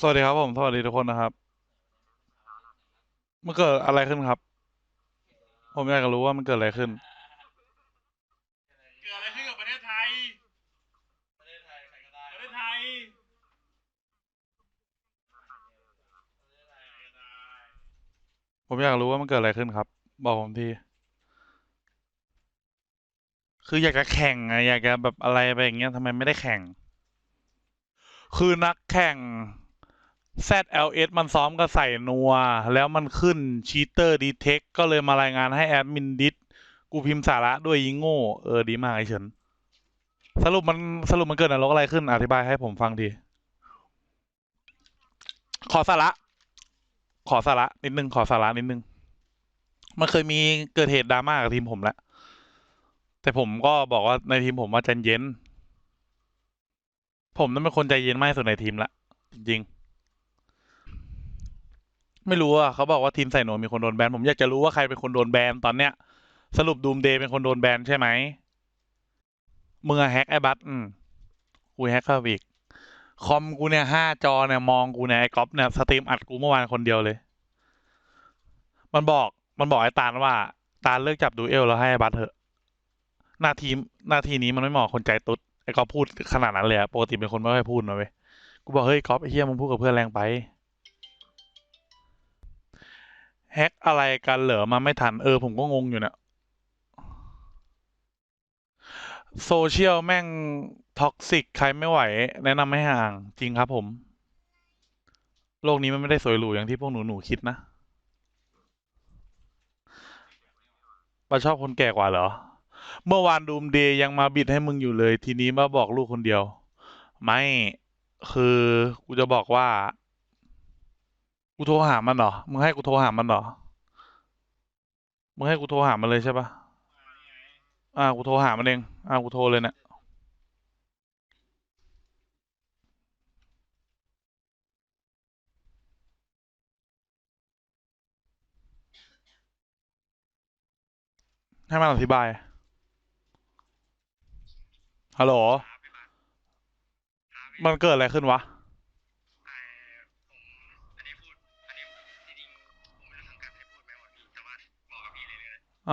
สวัสดีครับผมสวัสดีทุกคนนะครับ มันเกิดอะไรขึ้นครับ ผมอยากจะรู้ว่ามันเกิดอะไรขึ้น เกิดอะไรขึ้นกับประเทศไทย ประเทศไทยใครก็ได้ ประเทศไทยผมอยากรู้ว่ามันเกิดอะไรขึ้นครับ บอกผมที คืออยากจะแข่งอะอยากจะแบบอะไรไปอย่างเงี้ยทำไมไม่ได้แข่ง คือนักแข่ง ZLS มันซ้อมกับใส่นัว แล้วมันขึ้นชีเตอร์ดีเทคก็เลยมารายงานให้แอดมินดิสกูพิมพ์สาระด้วยยิงโง่ เออ ดีมากไอเฉินสรุปมันสรุปมันเกิดนรกอะไรขึ้น อธิบายให้ผมฟังที ขอสาระ ขอสาระนิดนึง ขอสาระนิดนึง มันเคยมีเกิดเหตุดราม่ากับทีมผมแล้ว แต่ผมก็บอกว่าในทีมผมว่าใจเย็น ผมนั้นเป็นคนใจเย็นมากสุดในทีมละจริง ไม่รู้อะเขาบอกว่าทีมใส่หนวมมีคนโดนแบนผมอยากจะรู้ว่าใครเป็นคนโดนแบนตอนเนี้ย สรุปดูมเดย์เป็นคนโดนแบนใช่ไหมมึงอะแฮกไอ้บัตอืมกูแฮกเข้าอีกคอมกูเนี่ยห้าจอเนี่ยมองกูเนี่ยไอ้ก๊อฟเนี่ยสตรีมอัดกูเมื่อวานคนเดียวเลย มันบอกมันบอกไอ้ตาลว่า ตาลเลิกจับดูเอลแล้วให้ไอ้บัตเถอะ หน้าทีหน้าทีนี้มันไม่เหมาะคนใจตุ๊ดไอ้ก๊อฟพูดขนาดนั้นเลยอะปกติเป็นคนไม่ค่อยพูดนะเว้ยกูบอกเฮ้ยก๊อฟไอ้เฮียมึงพูดกับเพื่อนแรงไป แฮกอะไรกันเหรอมาไม่ทัน เออ ผมก็งงอยู่เนี่ยโซเชียลแม่ง ท็อกซิก ใครไม่ไหว แนะนำให้ห่าง จริงครับผม โลกนี้มันไม่ได้สวยหรูอย่างที่พวกหนูหนูคิดนะปาชอบคนแก่กว่าเหรอ เมื่อวานดูมเดย์ยังมาบิดให้มึงอยู่เลย ทีนี้มาบอกลูกคนเดียว ไม่ คือ กูจะบอกว่า กูโทรหามันเหรอ มึงให้กูโทรหามันเหรอ มึงให้กูโทรหามันเลยใช่ปะอ่า กูโทรหามันเอง อ่า กูโทรเลยเนี่ยให้มันอธิบาย ฮัลโหล มันเกิดอะไรขึ้นวะ นี้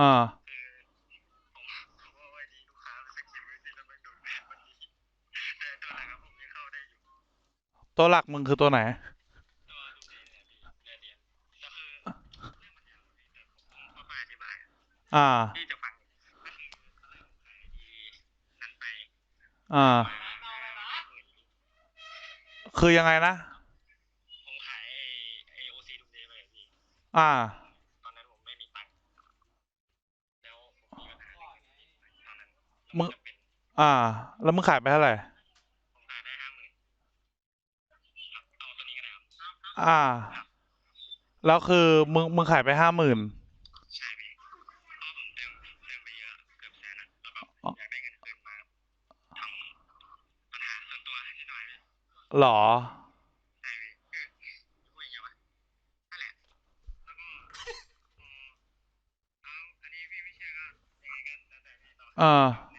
แต่ตัวหลังอะผมยังเข้าได้อยู่ตัวหลักมึงคือตัวไหนตัวดูดีเนี่ยพี่เรียนเรียนก็คือเรื่องมันยาวพี่แต่ผมผมค่อยๆอธิบายอ่าพี่จะฟังก็คือเขาเริ่มขายดีนั้นไปอ่า คือยังไงนะ ผมขายไอโอซีดูเดย์ไปอะพี่อ่า ตอนนั้นผมไม่มีตังค์แล้วผมมีปัญหาเรื่องเงินตอนนั้น มึงอ่า แล้วมึงขายไปเท่าไหร่ขายได้ห้าหมื่นอ่า แล้วคือมึงมึงขายไปห้าหมื่นใช่พี่เพราะว่าผมเติมเติมไปเยอเออะแล้วแบบอยากได้เงินคืนมหล่อยพี่หรออ่า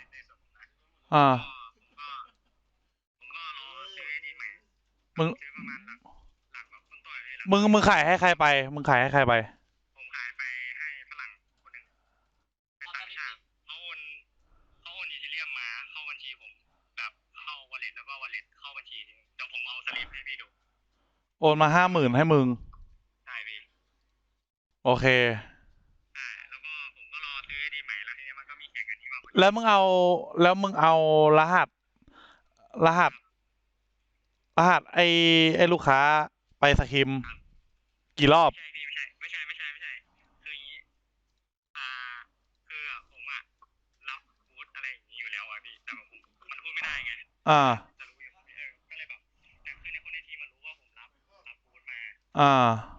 อ่าผมก็ผมก็รอซื้อไอ้นี่ใหม่มึงซื้อประมาณหลักหลักแบบต้นต่อยพี่หลักมึง มึงขายให้ใครไป มึงขายให้ใครไป ผมขายไปให้ฝรั่งคนหนึ่งเป็นต่างชาติเขาโอนเขาโอนอีเทเรียมมาเข้าบัญชีผม แบบเข้าวอลเล็ตแล้วก็วอลเล็ตเข้าบัญชีเดี๋ยวผมเอาสลิปให้พี่ดู โอนมาห้าหมื่นให้มึง ใช่พี่ โอเค แล้วมึงเอา แล้วมึงเอารหัส รหัส รหัสไอไอลูกค้าไปสคิม กี่รอบ ไม่ใช่พี่ไม่ใช่ไม่ใช่ไม่ใช่ไม่ใช่คืออย่างนี้อ่าคือผมอะรับบูธอะไรอย่างนี้อยู่แล้วอะพี่แต่ผมมันพูดไม่ได้ไงอ่าจะรู้อยู่เออก็เลยแบบแต่คือในคนในทีมมันรู้ว่าผมรับรับบูธมา อ่า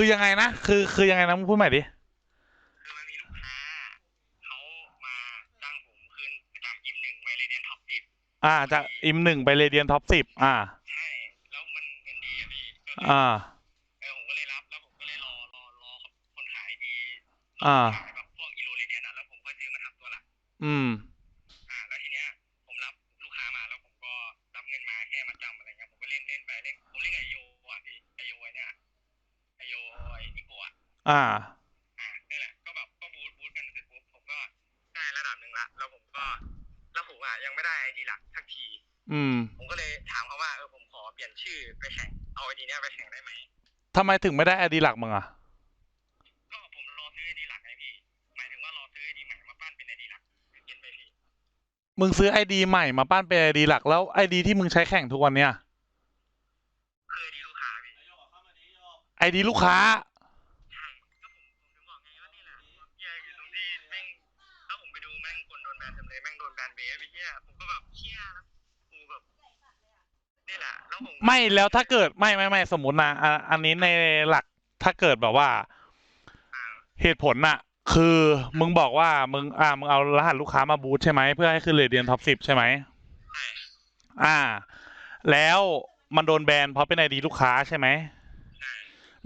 คือยังไงนะ คือคือยังไงนะมึงพูดใหม่ดิ คือมันมีลูกค้าเขามาจ้างผมคืนจากยิมหนึ่งไปเรเดียนท็อปสิบออ่า จากอิมหนึ่งไปเรเดียนท็อปสิบอ่า ใช่ แล้วมันเงินดีอะพี่ก็คืออ่า เออผมก็เลยรับแล้วผมก็เลยรอรอรอคนขายดีอ่า ขายแบบพวกอีโรเรเดียนอะแล้วผมก็ซื้อมาทำตัวหลัก อืม อะอ่าอ่านี่แหละก็แบบก็บูทบูทกันเสร็จปุ๊บผมก็ได้ระดับหนึ่งละแล้วผมก็แล้วผมอะยังไม่ได้ไอดีหลักทักที อืม ผมก็เลยถามเขาว่าเออผมขอเปลี่ยนชื่อไปแข่งเอาไอดีเนี้ยไปแข่งได้ไหมทำไมถึงไม่ได้ไอดีหลักมึงอะก็ผมรอซื้อไอดีหลักไงพี่หมายถึงว่ารอซื้อไอดีใหม่มาปั้นเป็นไอดีหลักเปลี่ยนไปพี่มึงซื้อไอดีใหม่มาปั้นเป็นไอดีหลักแล้วไอดีที่มึงใช้แข่งทุกวันเนี้ยคือไอดีลูกค้าพี่ไอดีลูกค้า ไม่แล้วถ้าเกิดไม่ไม่ไม่สมมตินะอะอันนี้ในหลักถ้าเกิดแบบว่าอ่า เหตุผลน่ะ คือมึงบอกว่ามึงอ่ามึงเอารหัสลูกค้ามาบูทใช่ไหมเพื่อให้ขึ้นเรเดียนท็อปสิบใช่ไหมใช่อ่า แล้วมันโดนแบนเพราะเป็นไอดีลูกค้าใช่ไหมใช่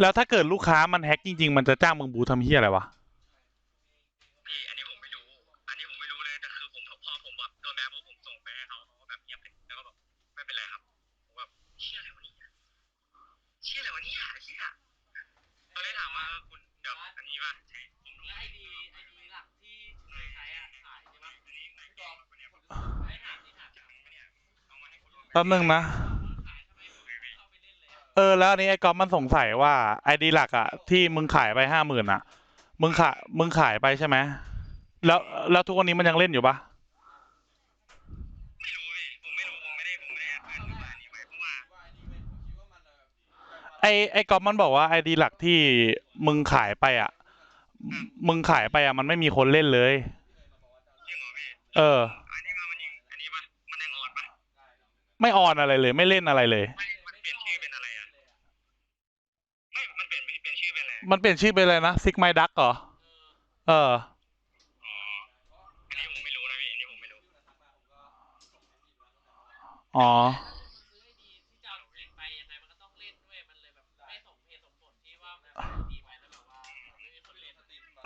แล้วถ้าเกิดลูกค้ามันแฮ็กจริง ๆ มันจะจ้างมึงบูททำเฮียอะไรวะ แป๊บนึงนะขายทำไมมึงไม่เข้าไปเล่นเลยอะเออ แล้วอันนี้ไอ้ก๊อฟมันสงสัยว่าไอดีหลักอะที่มึงขายไปห้าหมื่นอะมึงขายมึงขายไปใช่ไหมแล้วแล้วทุกวันนี้มันยังเล่นอยู่ปะไม่รู้พี่ผมไม่รู้ผมไม่ได้ผมไม่ได้แอดเพื่อนหรือว่าอันนี้ไว้เพราะว่าไอไอ้ก๊อฟมันบอกว่าไอดีหลักที่มึงขายไปอะมึงขายไปอะมันไม่มีคนเล่นเลยจริงเหรอพี่เอ ไม่ออนอะไรเลย ไม่เล่นอะไรเลยไม่มันเปลี่ยนชื่อเป็นอะไรอะไม่มันเปลี่ยนเปลี่ยนชื่อเป็นอะไรมันเปลี่ยนชื่อไปเลยนะซิกไมดักเหรอเอออ๋ออันนี้ผมไม่รู้นะพี่อันนี้ผมไม่รู้อ๋อซื้อไอดีที่จะเอาเด็กไปยังไงมันก็ต้องเล่นด้วยมันเลยแบบไม่สมเหตุสมผลที่ว่ามันขายดีไปแล้วแบบว่าไม่มีคนเล่น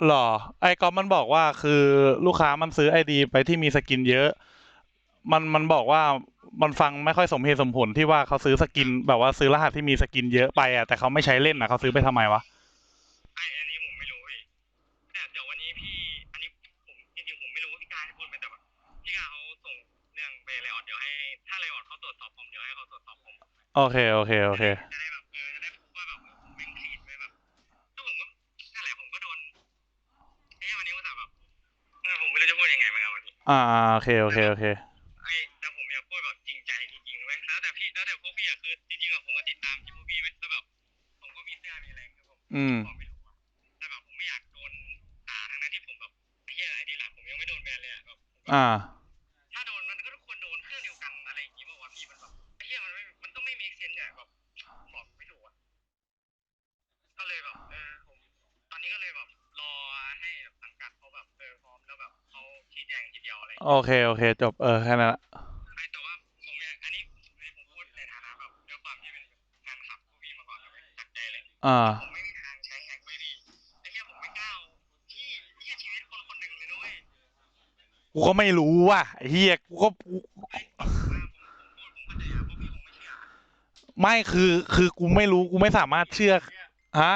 หรอ ไอ้ก๊อฟมันบอกว่าคือลูกค้ามันซื้อไอดี ไปที่มีสกินเยอะ มันมันบอกว่า มันฟังไม่ค่อยสมเหตุสมผลที่ว่าเขาซื้อสกิน แบบว่าซื้อรหัสที่มีสกินเยอะไปอะแต่เขาไม่ใช้เล่นนะเขาซื้อไปทำไมวะไออันนี้ผมไม่รู้พี่แต่เดี๋ยววันนี้พี่อันนี้ผมจริงๆผมไม่รู้ว่าพี่กาให้พูดไหมแต่แบบพี่กาเขาส่งเรื่องไปเลยออดเดี๋ยวให้ถ้าเลยออดเขาตรวจสอบผมเดี๋ยวให้เขาตรวจสอบผมโอเคโอเคโอเคจะได้แบบเออจะได้พูดว่าแบบผมแม่งขีดไปแบบก็ผมก็นั่นแหละผมก็โดนเอ้ยวันนี้ว่าแต่แบบเออผมไม่รู้จะพูดยังไงเหมือนกันวันนี้อ่าโอเคโอเคโอเค อะไรคือผมอืมบอกไม่ถูกอะแต่แบบผมไม่อยากโดนด่าทั้งนั้นที่ผมแบบเฮียไอ้ดีหลักผมยังไม่โดนแบนเลยอะแบบผมก็อ่า ถ้าโดนมันก็ทุกคนโดนเครื่องเดียวกันอะไรอย่างงี้บอกว่าพี่มันแบบไอ้เฮียมันไม่มันต้องไม่มีเซนเนี่ยแบบบอกไม่ถูกอะก็เลยแบบเออผมตอนนี้ก็เลยแบบรอให้แบบสังกัดเขาแบบเออพร้อมแล้วแบบเขาชี้แจงทีเดียวอะไรอย่างเงี้ย โอเคโอเค จบเออแค่นั้นละไอ้แต่ว่าผมอยากอันนี้อันนี้ผมพูดในฐานะแบบด้วยความที่เป็นงานขับพวกพี่มาก่อนแล้วไม่จักใจเลย อ่า ผม กูก็ไม่รู้ว่ะเฮียกูก็ไม่คือคือกูไม่รู้กูไม่สามารถเชื่อฮะ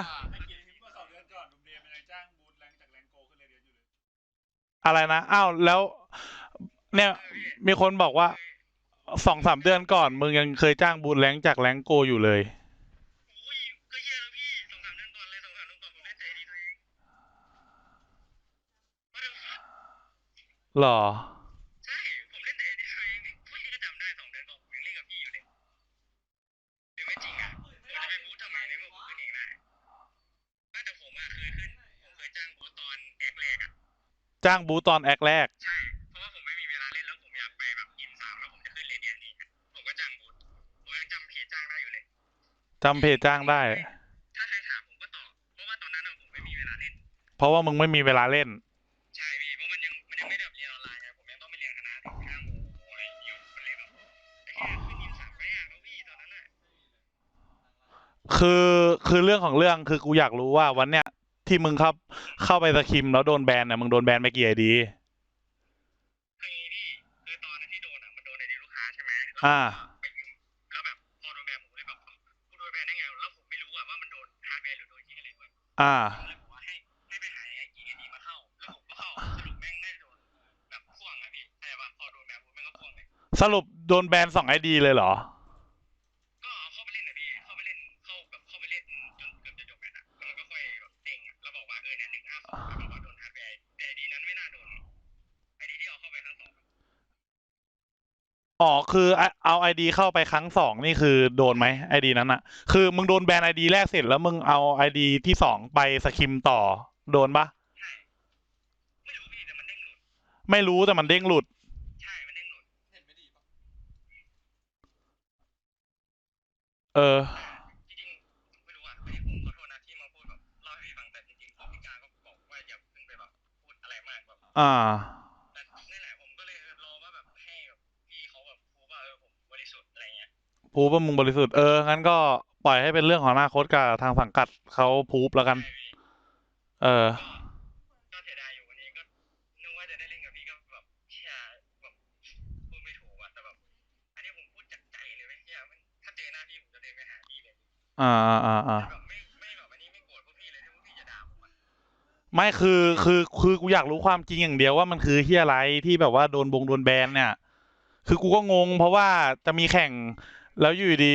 อะไรนะอ้าวแล้ว เนี่ย มีคนบอกว่าสองสามเดือนก่อน มึงยังเคยจ้างบูธแรงจากแรงโกอยู่เลยก็เหี้ยแล้วพี่สองสามเดือนก่อนเลยสองสามเดือนก่อนผมเล่นใจดีตัวเองว่าเดี๋ยว หรอ ใช่ ผมเล่นใจดีตัวเองพวกพี่ก็จำได้สองเดือนก่อนผมยังเล่นกับพี่อยู่เลยหรือไม่จริงอะผมจะไปบูธทำไมในเมื่อผมขึ้นเองได้ไม่แต่ผมอะเคยขึ้น ผมเคยจ้างบูธตอนแอกแรกอะจ้างบูธตอนแอคแรก ใช่ เพราะว่าผมไม่มีเวลาเล่นแล้วผมอยากไปแบบยิมสามแล้วผมจะขึ้นเรเดียนนี่ผมก็จ้างบูธผมยังจำเพจจ้างได้อยู่เลยจำเพจจ้างได้ ถ้าใครถามผมก็ตอบ เพราะว่าตอนนั้นอะผมไม่มีเวลาเล่น เพราะว่ามึงไม่มีเวลาเล่น คือคือเรื่องของเรื่องคือกูอยากรู้ว่าวันเนี้ยที่มึงเข้าเข้าไปสคิมแล้วโดนแบนเนี่ยมึงโดนแบนไปกี่ไอดี คือพี่คือตอนนั้นที่โดนอะมันโดนในดีลูกค้าใช่ไหมแล้วอ่า ไปยืมแล้วแบบพอโดนแบนผมเลยแบบกูโดนแบนได้ไงแล้วผมไม่รู้อะว่ามันโดนฮาร์ดแวร์หรือโดนที่อะไรด้วยอ่า ผมเลยบอกว่าให้ให้ไปหาไอ้กีไอดีมาเข้าแล้วผมก็เข้าสรุปแม่งได้โดนแบบพ่วงอะพี่แต่ว่าพอโดนแบนผมแม่งก็พ่วงเลยสรุปโดนแบนสองไอดีเลยเหรอ อ๋อคือเอาเอาไอดีเข้าไปครั้งสองนี่คือโดนไหมไอดีนั้นอะคือมึงโดนแบนไอดีแรกเสร็จแล้วมึงเอาไอดีที่สองไปสคิมต่อโดนปะใช่ไม่รู้พี่แต่มันเด้งหลุดไม่รู้แต่มันเด้งหลุด ใช่ มันเด้งหลุดเห็นไม่ดีปะเออจริงๆไม่รู้อะอันนี้ผมขอโทษนะที่มาพูดแบบเล่าให้พี่ฟังแต่จริงๆผมพี่การก็บอกว่าอย่าเพิ่งไปแบบพูดอะไรมากแบบอ่า พูบว่ามึงบริสุทธิ์เอองั้นก็ปล่อยให้เป็นเรื่องของอนาคตกับทางสังกัดเขาพูบแล้วกันใช่พี่เออก็ก็เสียดายอยู่วันนี้ก็นึกว่าจะได้เล่นกับพี่ก็แบบเชียแบบพูดไม่ถูกอะแต่แบบอันนี้ผมพูดจากใจเลยไม่เชียมันถ้าเจอหน้าพี่ผมจะเดินไปหาพี่เลยอ่าอ่าอ่าอ่า แบบไม่ไม่แบบอันนี้ไม่โกรธพวกพี่เลยที่พวกพี่จะด่าผมอะไม่คือคือคือกูอยากรู้ความจริงอย่างเดียวว่ามันคือที่อะไรที่แบบว่าโดนบงโดนแบนเนี่ย คือกูก็งงเพราะว่าจะมีแข่ง แล้วอยู่ดี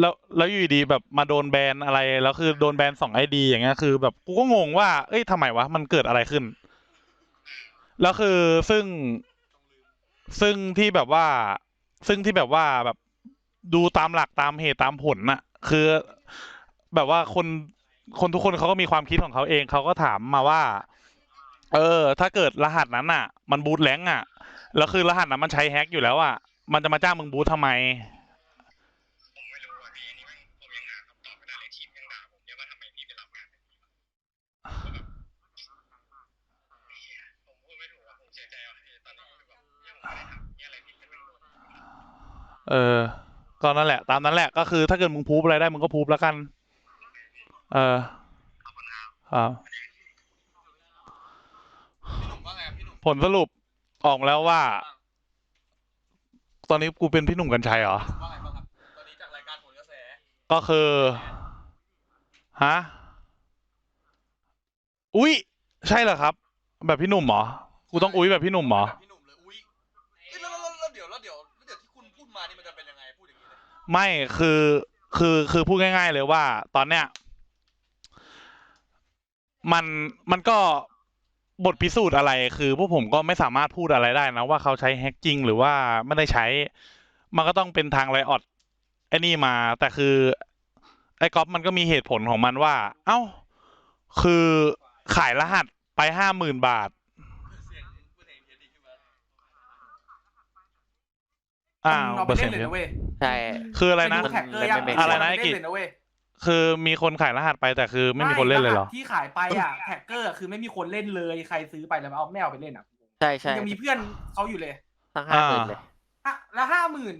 แล้วแล้วอยู่ดีแบบมาโดนแบนอะไรแล้วคือโดนแบนสองไอดีอย่างเงี้ยคือ แบบกูก็งงว่า เอ้ยทำไมวะมันเกิดอะไรขึ้น แล้วคือซึ่ง ซึ่งที่แบบว่า ซึ่งที่แบบว่าแบบดูตามหลักตามเหตุตามผลน่ะ คือ แบบว่าคนคนทุกคนเขาก็มีความคิดของเขาเองเขาก็ถามมาว่า เออ ถ้าเกิดรหัสนั้นอะ มันบูทแรงอะ แล้วคือรหัสนั้นมันใช้แฮกอยู่แล้วอะ มันจะมาจ้างมึงบูททำไม ผมไม่รู้อะพี่อันนี้แม่งผมยังหาคำตอบไม่ได้เลยทีมยังด่าผมเยอะว่าทำไมพี่ไปรับงานแบบนี้ผมพูดไม่ถูกอะผมเสียใจว่ะพี่ตอนนี้คือแบบยผมไม่ได้ทำเนี่ยอะไรผิดเป็นมันโดนเออ ก็นั่นแหละ ตามนั้นแหละ ก็คือถ้าเกิดมึงพูบอะไรได้มึงก็พูบแล้วกัน เออครับพี่หนุ่มว่าไงพี่หนุ่มผลสรุปออกมาแล้วว่า ตอนนี้กูเป็นพี่หนุ่มกัญชัยเหรอ ว่าไงบ้างครับ ตอนนี้จากรายการผลกระแส ก็คือ ฮะ อุ๊ย ใช่เหรอครับ แบบพี่หนุ่มเหรอ กูต้องอุ๊ยแบบพี่หนุ่มเหรอ แบบพี่หนุ่มเลย อุ้ยเอ้ยแล้วแล้วแล้วเดี๋ยวแล้วเดี๋ยวแล้วเดี๋ยวที่คุณพูดมานี่มันจะเป็นยังไง พูดอย่างนี้เลยไม่คือคือคือพูดง่าย ๆ เลยว่า ตอนเนี้ย มันมันก็ บทพิสูจน์อะไรคือพวกผมก็ไม่สามารถพูดอะไรได้นะว่าเขาใช้แฮกจริงหรือว่าไม่ได้ใช้ มันก็ต้องเป็นทางไลออดไอ้นี่มา แต่คือ ไอ้ก๊อฟมันก็มีเหตุผลของมันว่า เอ้า คือขายรหัสไปห้าหมื่นบาทเสียงพูดเองเทียดีขึ้นมาอ้าวเอาเปไปอร์เซ็เล่นนต์เลยเยอะนะเว้ย ใช่ คืออะไรนะปดูแท็กเกอร์ยังไม่อะไรนะปไอ้กิจ เล่นเลยนะเว้ย คือมีคนขายรหัสไปแต่คือไม่มีคนเล่นเลยเหรอไม่ที่ขายไปอะแท็กเกอร์คือไม่มีคนเล่นเลยใครซื้อไปแล้วเอาไม่เอาไปเล่นอะใช่ใช่ยังมีเพื่อนเขาอยู่เลยตั้งห้าหมื่นเลยอะแล้วห้าหมื่น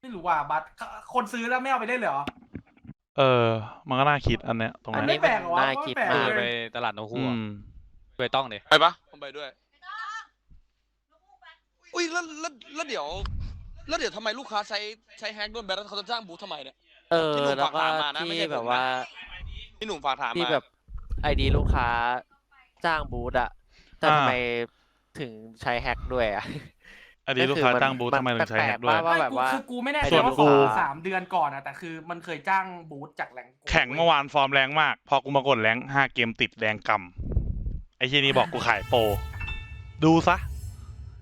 ไม่รู้ว่าบัตรคนซื้อแล้วไม่เอาไปเล่นเลยเหรอเออ มันก็น่าคิดอันเนี้ยตรงอันนั้นไม่แปลกเหรอวะน่าคิดไม่แปลกมากเลไปยตลาดนกอืคู่อะมไปต้องดิไปปะผมไปด้วย อุ้ยแล้วแล้วแล้วเดี๋ยว แล้วเดี๋ยวทำไมลูกค้าใช้ใช้แฮกโดนแบนแล้วเขาจะจ้างบูธทำไมเนี่ย เออพี่หนุ่มแล้วก็ฝากถามมานะไม่ใช่ที่ผมนะ แบบว่าพี่หนุ่มฝากถามที่มาแบบไอดีลูกค้าจ้างบูธอะแต่อ่า ทำไมถึงใช้แฮกด้วยอะ อันนี้ลูกค้าจ้างบูธมันทำไมถึงใช้แฮกด้วยแปลกๆว่าไม่แบบกูว่าคือกูไม่แน่ใจส่วนว่ากูสองสามเดือนก่อนอะแต่คือมันเคยจ้างบูธจากแหล่งแข่งเมื่อวานฟอร์มแรงมาก พอกูมากดแรงห้าเกมติดแรงกำไอ้ที่นี่บอกกูขายโปรดูซะ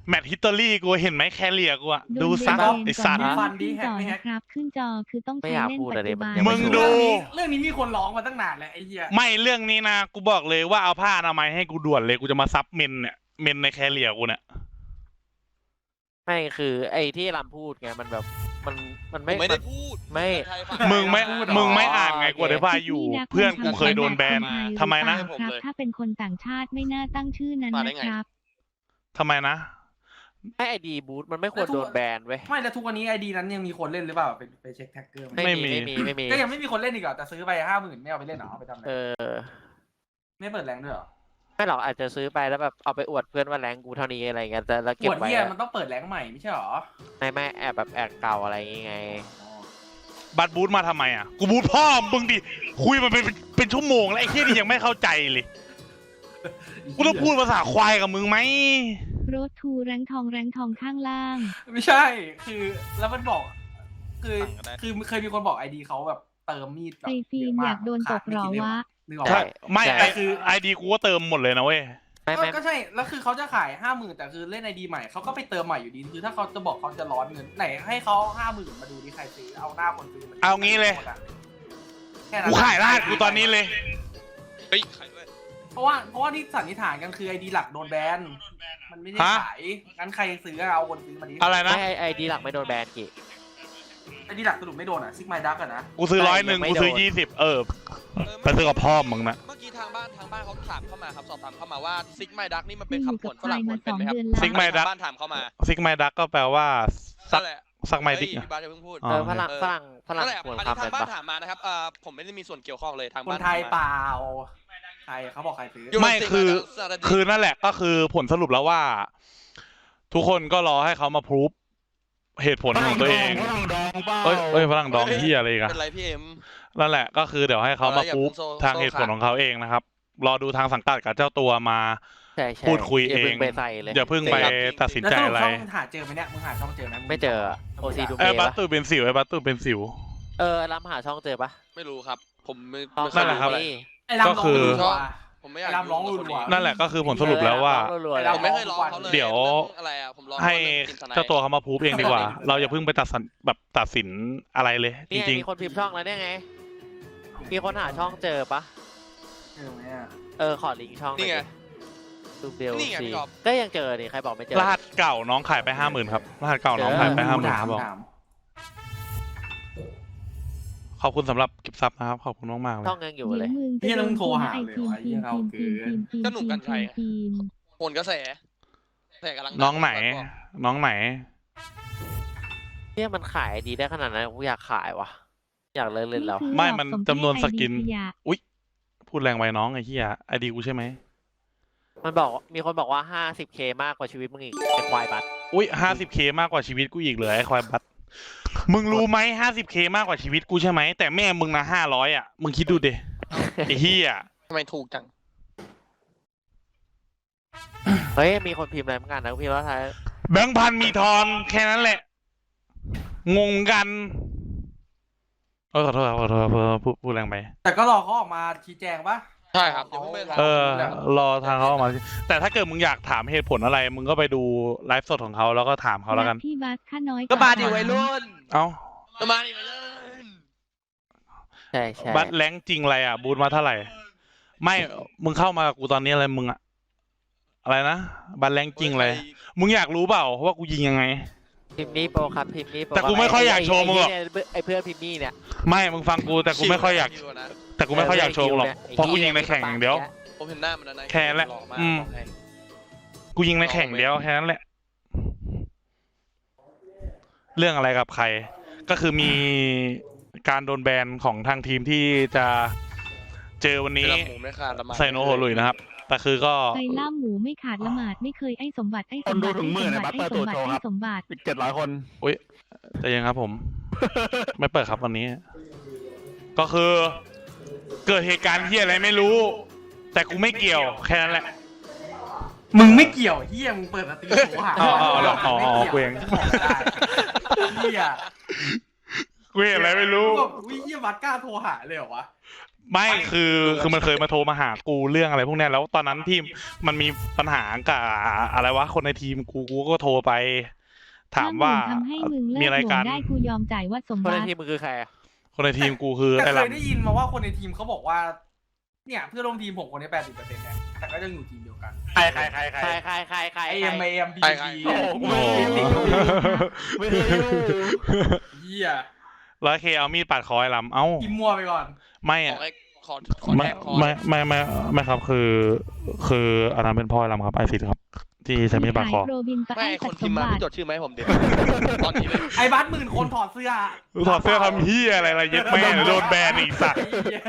แมตช์ฮิตเตอรี่กูเห็นไหมแคเรียกูอะดูซะโดนไอเบนสัตว์ก่อนฟัฟันนดีดีแฮแฮกกไม่ไม่แฮแฮกกครับ ขึ้นจอคือต้องไม่ใช้อยากเล่นพูดปัจอะไรจุบันมันยังมึงดู เรื่องนี้มีคนร้องมาตั้งนานแล้วไอ้เหี้ยไม่เรื่องนี้นะกูบอกเลยว่าเอาผ้าอนามัยให้กูด่วนเลยกูจะมาซับเมนเนี่ยเมนในแคเรียกูเนี่ยไม่คือไอที่รำพูดไงมันแบบมันมันผไม่มไม่ได้นพูดไม่ใครฝากมึงไม่พูดเหรอมึงไม่อ่านไงโอเคกูอธิบายอยู่พี่รักเพื่อนคกูทำเคยโดนแบนแบบคไทยทำไมนะหรือเปล่าครับถ้าเป็นคนต่างชาติไม่น่าตั้งชื่อนั้นนะครับทำไมนะ ให้ไอดีบูทมันไม่ควรโดนแบนเว้ยไม่แล้วทุกวันนี้ไอดีนั้นยังมีคนเล่นหรือเปล่าไปไปเช็คแท็กเกอร์ไหมไม่ไม่มีมีไม่มีไม่มีก็ยังไม่มีคนเล่นอีกเหรอแต่ซื้อไปห้าหมื่นไม่เอาไปเล่นเหรอเอาไปทำอะไรเออ ไม่เปิดแรงด้วยเหรอไม่หรอกอาจจะซื้อไปแล้วแบบเอาไปอวดเพื่อนว่าแรงกูเท่านี้อะไรเงี้ยแต่แล้วปเก็บวดไว้เฮียอะมันต้องเปิดแรงใหม่ไม่ใช่เหรอไม่ไม่แอบแบบแอบเก่าอะไรอย่างงี้ไงบัตรบูธมาทำไมอะกูบูธพ่อมึงดิคุยมาเป็นเป็นชั่วโมงแล้วไอ้เฮียนี่ยังไม่เข้าใจเลยกูต้องพูดภาษาควายกับมึงไหม รถทูแรงทองแรงทองข้างล่าง ไม่ใช่ คือแล้วมันบอก คือคือเคยมีคนบอกไอดีเขาแบบเติมมีดแบบไอฟิล์มเะอยากโดนตกเหรอวะ นึกออกใช่ ปะ ไม่ใช่ ไอคือ ไอดีกูก็เติมหมดเลยนะเว้ย ไม่ก็ไม่ก็ใช่ แล้วคือเขาจะขายห้าหมื่นแต่คือเล่นไอดีใหม่เขาก็ไปเติมใหม่อยู่ดี คือถ้าเขาจะบอกเขาจะร้อนเงินไหนให้เขาห้าหมื่นมาดูดิใครซื้อ เอาหน้าคนซื้อมาดิเอางี้เลย แค่นั้นกูขายรหัสกูตอนนี้เลย เฮ้ยใครด้วย เพราะว่าเพราะว่าที่สันนิษฐานกันคือไอดีหลักโดนแบน มันไม่ได้ฮะ ขาย งั้นใครซื้อเอาคนซื้อมาดิอะไรนะไม่ไอดีหลักไม่โดนแบนกี่ ไอดีหลักสรุปไม่โดนอะซิกไมดักอะนะ กูซื้อไม่ร้อยหนึ่งยังไม่กูซื้อโดนยี่สิบเออเออไปซื้อกับพ่อมึงนะเมื่อกี้ทางบ้านทางบ้านเขาถามเข้ามาครับสอบถามเข้ามาว่าซิกไมดักนี่มันเป็ที่นอยู่คำผกับลฝรั่งใครผมาลเป็นไหมครับสองเดือนแล้วซิกไมดัก ทางบ้านถามเข้ามาซิกไมดักก็แปลว่าซันั่กนแหละซักไมดิกเฮ้ยอะพี่บาสจะเพิ่งพูดอ๋อ เออฝรั่งเออฝรั่งฝรั่งนั่นแหละควรอันนี้ทำเป็ทางนบ้านปะถามมานะครับเอ่อผมไม่ได้มีส่วนเกี่ยวข้องเลยทางคนบ้านไทยถามเปมาล่า ใครเขาบอกใครซื้อยูโรไม่ติกคือมาจากสหรัฐคือนั่นแหละก็คือผลสรุปแล้วว่า ทุกคนก็รอให้เขามาพรูฟเหตุผลของตัวเองเอ้ยเอ้ยฝรั่งดองที่อะไรอีกันเป็นไรพี่เอ็มนั่นแหละก็คือเดี๋ยวให้เขามาเอออย่าพรูฟเพิ่งโซ่ทางเหตุผลของเขาเองนะครับ รอดูทางสังกัดกับเจ้าตัวมาใช่ใช่พูดคุยอย่าเองเพิ่งไปใส่เลยอย่าเพิ่งไปตัดสินแล้วใจสรุปอะไรช่องหาเจอไหมเนี่ยมึงหาช่องเจอไหมไม่เจอโอซีดูไอ้เมบัตปะตูเป็นสิวไอ้บัตตูเป็นสิว เออรับหาช่องเจอปะไม่รู้ครับ ผมไม่ช่องไม่นั่นแหละครับเลยนี่ ไอ้รำก็ร้องคือรัวผมไม่อยากไอ้รำร้องรัวๆนั่นแหละก็คือผลสรุปแล้วว่าเออรัวๆไอ้เลยรำผมไม่เคยร้องเขาเลยเดี๋ยว รื่องอะไรอะผมร้องให้เรื่องกินสไนด์เจ้าตัวเขามาพรูฟเองดีกว่า เราอย่าเพิ่งไปตัดสินแบบตัดสินอะไรเลยจนี่ไงริง มีคนพิมพ์ช่องแล้วเนี่ยไง มีคนหาช่องเจอปะเจอไหมอะเออ ขอลิงก์ช่องหนี่ไงดูเบลนี่ไงซีพี่กอล์ฟก็ยังเจอนี่ใครบอกไม่เจอ ๆ รหัสเก่าน้องขายไปห้าหมื่นครับ รหัสเก่าน้องขายไปห้าหมื่นครับบอก ถาม ขอบคุณสำหรับกิฟต์ซับนะครับ ขอบคุณมากๆเลย ช่องยังอยู่เดี๋เลยวยมึงพี่จะต้องโทรหาไอเลยทีมวะทีเหี้มยเอาทีเกิมนทีมทีมก็หนุ่มกัญชัยทีมโหนกระแสแต่กำลังดัน้องไหนบอกน้องไหน เนี่ยมันขายดีได้ขนาดนั้นกูอยากขายวะอยากเลิกเล่นแล้วคือไม่หลอกมันส่งจำนวนให้สกิน ID ขยะพูดแรงไปน้องไอ้เหี้ยไอดีกูใช่ไหม มันบอกมีคนบอกว่าห้าสิบเคมากกว่าชีวิตมึงอีกไอควายบัตอุ้ยห้าสิบเคมากกว่าชีวิตกูอีกเลยไอ้ควายบัต มึงรู้ไหมห้าสิบเคมากกว่าชีวิตกูใช่ไหม แต่แม่มึงนะห้าร้อยอะ มึงคิดดูดิไอ้เหี้ยทำไมถูกจัง เฮ้ย มีคนพิมพ์อะไรเหมือนกันนะพิมพ์ว่าท้ายแบงค์พันมีทอนแค่นั้นแหละ งงกันเออขอโทษครับขอโทษครับพูดพูดแรงไป แต่ก็รอเขาออกมาชี้แจงปะ ใช่ครับอย่าเพิ่งไปถาม เออ รอทางเขาออกมา แต่ถ้าเกิดมึงอยากถามเหตุผลอะไร มึงก็ไปดูไลฟ์สดของเขาแล้วก็ถามเขาแล้วกัน พี่บัสค่าน้อยก็มาดิว่วัยรุ่นเอ้า ก็มาดิวัยรุ่นใช่ใช่บัตรแรงจริงอะไรอะ บูทมาเท่าไหร่ ไม่ มึงเข้ามากับกูตอนนี้อะไรมึงอะอะไรนะ บัตรแรงจริงเลยมึงอยากรู้เปล่าว่ากูยิงยังไง พิมพ์นี่โปรครับพิมพ์นี่โปรแต่กูไม่ค่อยอยากโชว์มึงหรอก ไอเพื่อนพิมพ์นี่เนี่ย ไม่ มึงฟังกูแต่กูไม่ค่อยอยาก ชิวนะ แต่กูไม่ค่อยอยากโชว์มึงหรอกไอ้เพราะกูยิงในแข่งอย่างเดียว ผมเห็นหน้ามันแล้วนะแค่นั้นแหละล่อมากอืม บอกให้กูยิงในแข่งเดียวแค่นั้นแหละ เรื่องอะไรกับใคร ก็คือมีการโดนแบนของทางทีมที่จะเจอวันนี้ เวลาหมูไม่ขาดละมาไซโนโฮลุยนะครับ แต่คือก็ไปล่ามหมูไม่ขาดละหมาดไม่เคยไอ้สมบัติไอ้สมบัติคนดูถึงหมื่นไอ้นะสมบัติบัตรเปิดตัวโชว์ครับ ไอ้สมบัติ อีกเจ็ดร้อยคนใจเย็นครับผม ไม่เปิดครับวันนี้ ก็คือ เกิดเหตุการณ์ที่อะไรไม่รู้ แต่กูไม่เกี่ยวแค่นั้นแหละ มึงไม่เกี่ยวเฮียมึงเปิดสตรีมโทรหาอ๋ออ๋อเหรออ๋ออ๋อกูเองบอกได้เฮียกูเห็นอะไรไม่รู้ แบบวิเฮียวัดกล้าโทรหาเลยเหรอวะ ไม่คือคือมันเคยมาโทรมาหากูเรื่องอะไรพวกเนี้ยแล้วตอนนั้นที่มันมีปัญหากับอะไรวะคนในทีมกูกูก็โทรไป ถามว่าถ้มึงทำให้มึงเลิมีกอะไรหลกังนได้กูยอมจ่ายว่าสมคนบัในติ ทีมมึงคือใครอะ คนในทีมกูคือแต่ไอ้เคลยได้ยินมาว่าคนในทีมเขาบอกว่า เนี่ยเพื่อนร่วมทีมผมคนนี้แปดสิบเปอร์เซ็นต์เนี่ยแต่ก็ยังอยู่ทีมเดียวกันใครใครใครใคร ใครใครใครใครไอเอ็มไอเอ็มพีใครใคร พีโอ้โหำโอ้โหไม่เคยดูเฮียร้อยเคเอามีดปาดคอไอ้ลำเอ้าทีมมัวไปก่อนไม่ขออะให้ขอขอไม่แทงคอไม่ไม่ไม่ไม่ครับคือ คืออันนั้นเป็นพ่อไอ้ลำครับไอซิดครับ ที่จะมีปากคอ โรบินปะไม่ไอ้ให้คสันตว์สพิมมพ์มาบัพี่ติจดชื่อไหมาให้ผมเด็ดตอนนี้เลยไอ้บัสหมื่นคนถอดเสื้อถอดเสื้อทำเฮียอะไรอะไรเย็ดแม่เดี๋ยวโดนแบนอีกสัตว์ ไอ้เหี้ย